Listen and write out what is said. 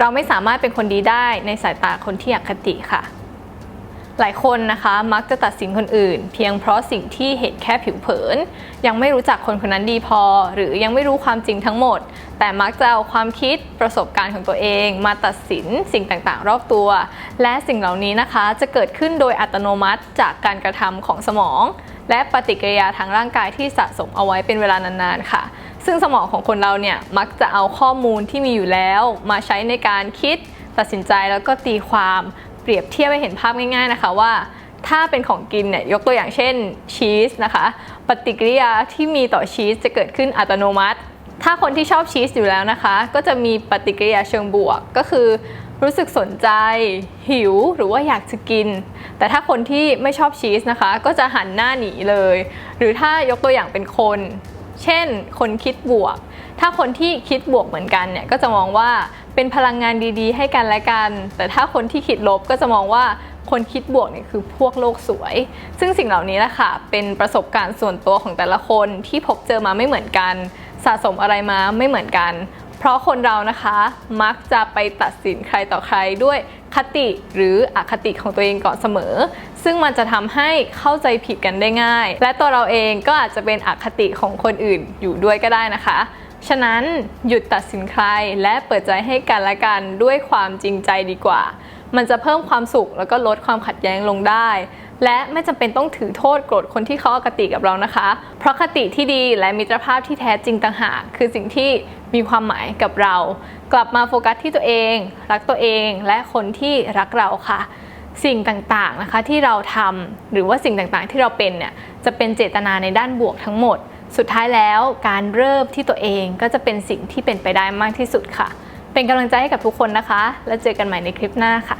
เราไม่สามารถเป็นคนดีได้ในสายตาคนที่อคติค่ะ หลายคนนะคะมักจะตัดสินคนอื่น เพียงเพราะสิ่งที่เห็นแค่ผิวเผิน ยังไม่รู้จักคนคนนั้นดีพอ หรือยังไม่รู้ความจริงทั้งหมด แต่มักจะเอาความคิดประสบการณ์ของตัวเอง มาตัดสินสิ่งต่างๆ รอบตัว และสิ่งเหล่านี้นะคะจะเกิดขึ้นโดยอัตโนมัติจากการกระทำของสมอง และปฏิกิริยาทางร่างกายที่สะสมเอาไว้เป็นเวลานานๆค่ะ ซึ่งสมองของคนเราเนี่ยมักจะเอาข้อมูลที่มีอยู่แล้ว มาใช้ในการคิด ตัดสินใจแล้วก็ตีความเปรียบเทียบให้เห็นภาพง่าย ๆนะคะว่า ถ้าเป็นของกินเนี่ยยกตัวอย่างเช่นชีสนะคะ ปฏิกิริยาที่มีต่อชีสจะเกิดขึ้นอัตโนมัติ ถ้าคนที่ชอบชีสอยู่แล้วนะคะ ก็จะมีปฏิกิริยาเชิงบวกก็คือรู้สึกสนใจ หิวหรือว่าอยากจะกิน แต่ถ้าคนที่ไม่ชอบชีสนะคะ ก็จะหันหน้าหนีเลย หรือถ้ายกตัวอย่างเป็นคน เช่น คนคิดบวก ถ้าคนที่คิดบวกเหมือนกันเนี่ยก็จะมองว่าเป็นพลังงานดีๆ ให้กันและกัน แต่ถ้าคนที่คิดลบก็จะมองว่าคนคิดบวกเนี่ยคือพวกโลกสวย ซึ่งสิ่งเหล่านี้แหละคะเป็นประสบการณ์ส่วนตัวของแต่ละคนที่พบเจอมาไม่เหมือนกัน สะสมอะไรมาไม่เหมือนกัน เพราะคนเรานะคะมักจะไปตัดสินใครต่อใครด้วย คติหรืออคติของตัวเองก่อนเสมอ ซึ่งมันจะทำให้เข้าใจผิดกันได้ง่าย และตัวเราเองก็อาจจะเป็นอคติของคนอื่นอยู่ด้วยก็ได้นะคะ ฉะนั้นหยุดตัดสินใครและเปิดใจให้กันและกันด้วยความจริงใจดีกว่า มันจะเพิ่มความสุขแล้วก็ลดความขัดแย้งลงได้ และไม่จำเป็นต้องถือโทษโกรธคนที่เขาอคติกับเรานะคะ เพราะคติที่ดีและมิตรภาพที่แท้จริงต่างหากคือสิ่งที่มีความหมายกับเรา กลับมาโฟกัสที่ตัวเอง รักตัวเองและคนที่รักเราค่ะ สิ่งต่างๆนะคะที่เราทำหรือว่าสิ่งต่างๆที่เราเป็นเนี่ยจะเป็นเจตนาในด้านบวกทั้งหมด สุดท้ายแล้วการเริ่มที่ตัวเองก็จะเป็นสิ่งที่เป็นไปได้มากที่สุดค่ะ เป็นกำลังใจให้กับทุกคนนะคะ แล้วเจอกันใหม่ในคลิปหน้าค่ะ